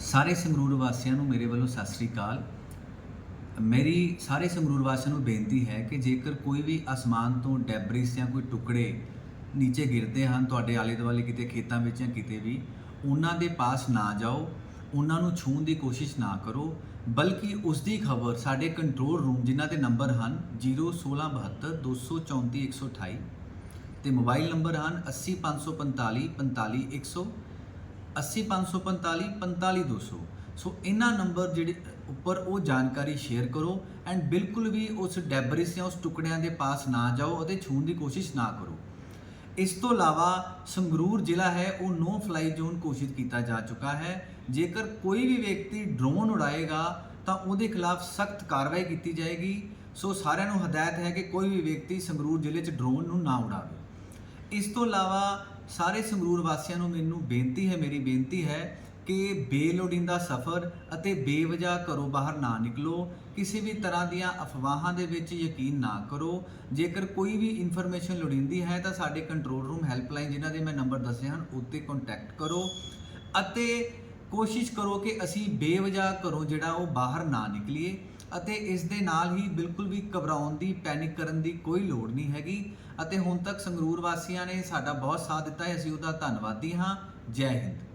ਸਾਰੇ ਸੰਗਰੂਰ ਵਾਸੀਆਂ ਨੂੰ ਮੇਰੇ ਵੱਲੋਂ ਸਤਿ ਸ੍ਰੀ ਅਕਾਲ। ਮੇਰੀ ਸਾਰੇ ਸੰਗਰੂਰ ਵਾਸੀਆਂ ਨੂੰ ਬੇਨਤੀ ਹੈ ਕਿ ਜੇਕਰ ਕੋਈ ਵੀ ਅਸਮਾਨ ਤੋਂ ਡੈਬਰਿਸ ਜਾਂ ਕੋਈ ਟੁਕੜੇ ਨੀਚੇ ਗਿਰਦੇ ਹਨ, ਤੁਹਾਡੇ ਆਲੇ ਦੁਆਲੇ ਕਿਤੇ ਖੇਤਾਂ ਵਿੱਚ ਜਾਂ ਕਿਤੇ ਵੀ, ਉਹਨਾਂ ਦੇ ਪਾਸ ਨਾ ਜਾਓ, ਉਹਨਾਂ ਨੂੰ ਛੂਹਣ ਦੀ ਕੋਸ਼ਿਸ਼ ਨਾ ਕਰੋ, ਬਲਕਿ ਉਸ ਦੀ ਖਬਰ ਸਾਡੇ ਕੰਟਰੋਲ ਰੂਮ ਜਿਨ੍ਹਾਂ ਦੇ ਨੰਬਰ ਹਨ 01672 234 128 ਤੇ ਮੋਬਾਈਲ ਨੰਬਰ ਹਨ 80545 45100 80545 45200 ਸੋ ਇਹਨਾਂ ਨੰਬਰ ਜਿਹੜੇ ਉੱਪਰ ਉਹ ਜਾਣਕਾਰੀ ਸ਼ੇਅਰ ਕਰੋ ਐਂਡ ਬਿਲਕੁਲ ਵੀ ਉਸ ਡੈਬਰਿਸ ਜਾਂ ਉਸ ਟੁਕੜਿਆਂ ਦੇ ਪਾਸ ਨਾ ਜਾਓ ਅਤੇ ਛੂਹਣ ਦੀ ਕੋਸ਼ਿਸ਼ ਨਾ ਕਰੋ ਇਸ ਤੋਂ ਇਲਾਵਾ ਸੰਗਰੂਰ ਜ਼ਿਲ੍ਹਾ ਹੈ ਉਹ ਨੋ ਫਲਾਈ ਜ਼ੋਨ ਘੋਸ਼ਿਤ ਕੀਤਾ ਜਾ ਚੁੱਕਾ ਹੈ ਜੇਕਰ ਕੋਈ ਵੀ ਵਿਅਕਤੀ ਡਰੋਨ ਉਡਾਏਗਾ ਤਾਂ ਉਹਦੇ ਖਿਲਾਫ ਸਖਤ ਕਾਰਵਾਈ ਕੀਤੀ ਜਾਏਗੀ ਸੋ ਸਾਰਿਆਂ ਨੂੰ ਹਦਾਇਤ ਹੈ ਕਿ ਕੋਈ ਵੀ ਵਿਅਕਤੀ ਸੰਗਰੂਰ ਜ਼ਿਲ੍ਹੇ 'ਚ ਡਰੋਨ ਨੂੰ ਨਾ ਉਡਾਵੇ ਇਸ ਤੋਂ ਇਲਾਵਾ ਸਾਰੇ ਸੰਗਰੂਰ ਵਾਸੀਆਂ ਨੂੰ ਮੈਨੂੰ ਬੇਨਤੀ ਹੈ, ਮੇਰੀ ਬੇਨਤੀ ਹੈ ਕਿ ਬੇਲੋੜੀਂਦਾ ਸਫ਼ਰ ਅਤੇ ਬੇਵਜ੍ਹਾ ਘਰੋਂ ਬਾਹਰ ਨਾ ਨਿਕਲੋ। ਕਿਸੇ ਵੀ ਤਰ੍ਹਾਂ ਦੀਆਂ ਅਫਵਾਹਾਂ ਦੇ ਵਿੱਚ ਯਕੀਨ ਨਾ ਕਰੋ। ਜੇਕਰ ਕੋਈ ਵੀ ਇਨਫੋਰਮੇਸ਼ਨ ਲੋੜੀਂਦੀ ਹੈ, ਤਾਂ ਸਾਡੇ ਕੰਟਰੋਲ ਰੂਮ ਹੈਲਪਲਾਈਨ ਜਿਨ੍ਹਾਂ ਦੇ ਮੈਂ ਨੰਬਰ ਦੱਸੇ ਹਨ, ਉੱਤੇ ਕੰਟੈਕਟ ਕਰੋ ਅਤੇ ਕੋਸ਼ਿਸ਼ ਕਰੋ ਕਿ ਅਸੀਂ ਬੇਵਜ੍ਹਾ ਘਰੋਂ ਜਿਹੜਾ ਉਹ ਬਾਹਰ ਨਾ ਨਿਕਲੀਏ। ਅਤੇ ਇਸ ਦੇ ਨਾਲ ਹੀ ਬਿਲਕੁਲ ਵੀ ਘਬਰਾਉਣ ਦੀ ਪੈਨਿਕ ਕਰਨ ਦੀ ਕੋਈ ਲੋੜ ਨਹੀਂ ਹੈਗੀ। ਅਤੇ ਹੁਣ ਤੱਕ ਸੰਗਰੂਰ ਵਾਸੀਆਂ ਨੇ ਸਾਡਾ ਬਹੁਤ ਸਾਥ ਦਿੱਤਾ ਹੈ। ਅਸੀਂ ਉਹਦਾ ਧੰਨਵਾਦੀ ਹਾਂ। ਜੈ ਹਿੰਦ।